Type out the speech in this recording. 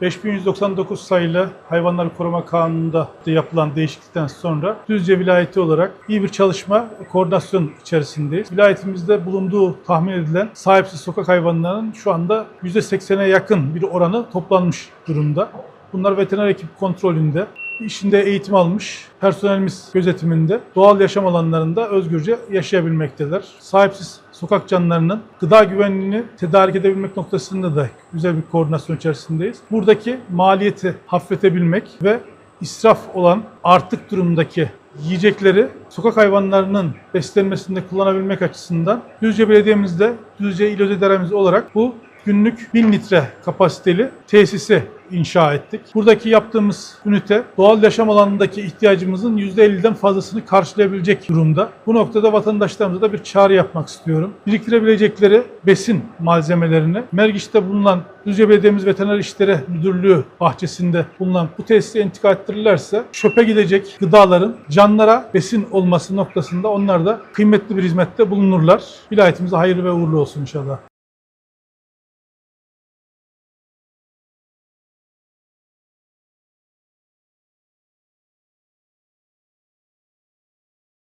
5199 sayılı Hayvanlar Koruma Kanunu'nda da yapılan değişiklikten sonra Düzce vilayeti olarak iyi bir çalışma, koordinasyon içerisindeyiz. Vilayetimizde bulunduğu tahmin edilen sahipsiz sokak hayvanlarının şu anda %80'e yakın bir oranı toplanmış durumda. Bunlar veteriner ekip kontrolünde, işinde eğitim almış personelimiz gözetiminde doğal yaşam alanlarında özgürce yaşayabilmektedir. Sahipsiz sokak canlılarının gıda güvenliğini tedarik edebilmek noktasında da güzel bir koordinasyon içerisindeyiz. Buradaki maliyeti hafifletebilmek ve israf olan artık durumdaki yiyecekleri sokak hayvanlarının beslenmesinde kullanabilmek açısından Düzce Belediye'mizde Düzce İl Özel olarak bu günlük 1000 litre kapasiteli tesisi inşa ettik. Buradaki yaptığımız ünite doğal yaşam alanındaki ihtiyacımızın %50'den fazlasını karşılayabilecek durumda. Bu noktada vatandaşlarımıza da bir çağrı yapmak istiyorum. Biriktirebilecekleri besin malzemelerini Mergiç'te bulunan Düzce Belediye'miz Veteriner İşleri Müdürlüğü bahçesinde bulunan bu tesise intikal ettirirlerse çöpe gidecek gıdaların canlara besin olması noktasında onlar da kıymetli bir hizmette bulunurlar. Vilayetimize hayırlı ve uğurlu olsun inşallah.